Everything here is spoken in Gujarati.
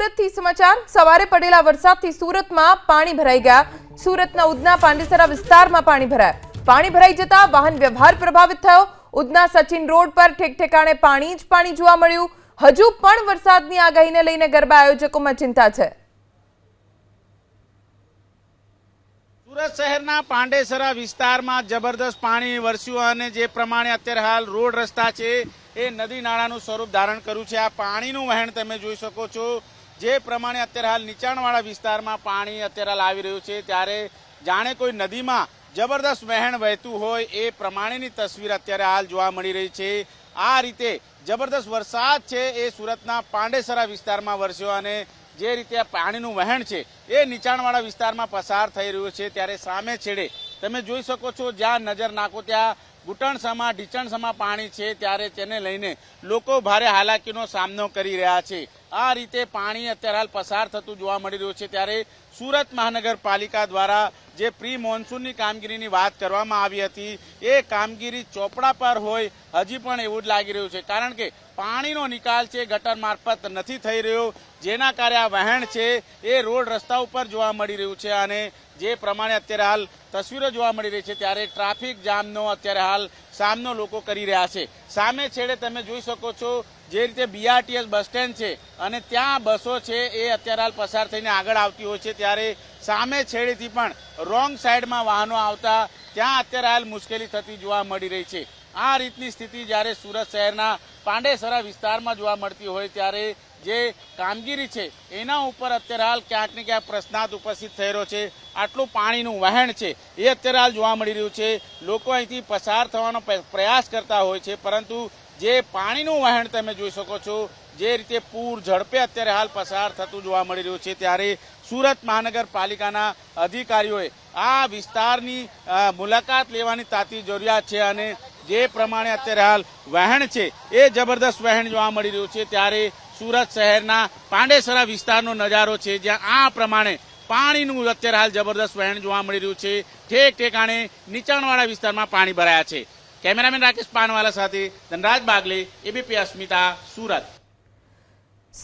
સુરતથી સમાચાર. સવારે પડેલા વરસાદથી સુરતમાં પાણી ભરાઈ ગયા. સુરતના ઉદના પાંડેસરા વિસ્તારમાં પાણી ભરાયા. પાણી ભરાઈ જતા વાહન વ્યવહાર પ્રભાવિત થયો. ઉદના સચિન રોડ પર ઠેકઠેકાણે પાણી જ પાણી જોવા મળ્યું. હજુ પણ વરસાદની આગાહીને લઈને ગરબા આયોજકોમાં ચિંતા છે. સુરત શહેરના પાંડેસરા વિસ્તારમાં જબરદસ્ત પાણી વરસ્યું અને જે પ્રમાણે અત્યારે હાલ રોડ રસ્તા છે એ નદી નાળાનું સ્વરૂપ ધારણ કર્યું છે. આ પાણીનું વહેણ તમે જોઈ શકો છો. જે પ્રમાણે અત્યારે હાલ નીચાણવાળા વિસ્તારમાં પાણી અત્યારે હાલ આવી રહ્યું છે, ત્યારે જાણે કોઈ નદીમાં જબરદસ્ત વહેણ વહેતું હોય એ પ્રમાણેની તસવીર અત્યારે હાલ જોવા મળી રહી છે. આ રીતે જબરદસ્ત વરસાદ છે એ સુરતના પાંડેસરા વિસ્તારમાં વરસ્યો અને જે રીતે પાણીનું વહેણ છે એ નીચાણવાળા વિસ્તારમાં પસાર થઈ રહ્યું છે. ત્યારે સામે છેડે તમે જોઈ શકો છો, જ્યાં નજર નાખો ત્યાં ઘૂંટણસમા ઢીચણસમા પાણી છે ત્યારે તેને લઈને લોકો ભારે હાલાકીનો સામનો કરી રહ્યા છે. આ રીતે પાણી અત્યારે હાલ પસાર થતું જોવા મળી રહ્યું છે ત્યારે સુરત મહાનગરપાલિકા દ્વારા જે પ્રી મોન્સૂનની કામગીરીની વાત કરવામાં આવી હતી, એ કામગીરી ચોપડા પર હોય, હજી પણ એવું જ લાગી રહ્યું છે. કારણ કે પાણીનો નિકાલ છે, ગટર મારફત નથી થઈ રહ્યો. જેના કારણે આ વહેણ છે, એ રોડ રસ્તા ઉપર જોવા મળી રહ્યું છે અને જે પ્રમાણે અત્યારે હાલ તસવીરો જોવા મળી રહી છે ત્યારે ટ્રાફિક જામનો અત્યારે હાલ સામનો લોકો કરી રહ્યા છે. સામે છેડે તમે જોઈ શકો છો જે રીતે બીઆરટીએસ બસ સ્ટેન્ડ છે અને ત્યાં બસો છે એ અત્યારે હાલ પસાર થઈને આગળ આવતી હોય છે. ત્યારે સામે છેડેથી પણ રોંગ સાઈડમાં વાહનો આવતા ત્યાં અત્યારે હાલ મુશ્કેલી થતી જોવા મળી રહી છે. આ રીતની સ્થિતિ જ્યારે સુરત શહેરના પાંડેસરા વિસ્તારમાં જોવા મળતી હોય ત્યારે જે કામગીરી છે એના ઉપર અત્યારે હાલ ક્યાંક ને ક્યાંક પ્રશ્નાર્થ ઉપસ્થિત થઈ છે. આટલું પાણીનું વહેણ છે એ અત્યારે હાલ જોવા મળી રહ્યું છે. લોકો અહીંથી પસાર થવાનો પ્રયાસ કરતા હોય છે, પરંતુ જે પાણીનું વહેણ તમે જોઈ શકો છો જે રીતે પૂર ઝડપે અત્યારે હાલ પસાર થતું જોવા મળી રહ્યું છે ત્યારે સુરત મહાનગરપાલિકાના અધિકારીઓએ આ વિસ્તારની મુલાકાત લેવાની તાતી જરૂરિયાત છે અને જે પ્રમાણે અત્યારે હાલ વહેણ છે, એ જબરદસ્ત વહેણ જોવા મળી રહ્યું છે. ત્યારે સુરત શહેરના પાંડેસરા વિસ્તારનો નજારો છે, જ્યાં આ પ્રમાણે પાણીનું અત્યારે હાલ જબરદસ્ત વહેણ જોવા મળી રહ્યું છે. ઠેક ઠેકાણે નીચાણવાળા વિસ્તારમાં પાણી ભરાયા છે. કેમેરામેન રાકેશ પાનવાલા સાથે ધનરાજ બાગલે, એબીપી અસ્મિતા, સુરત.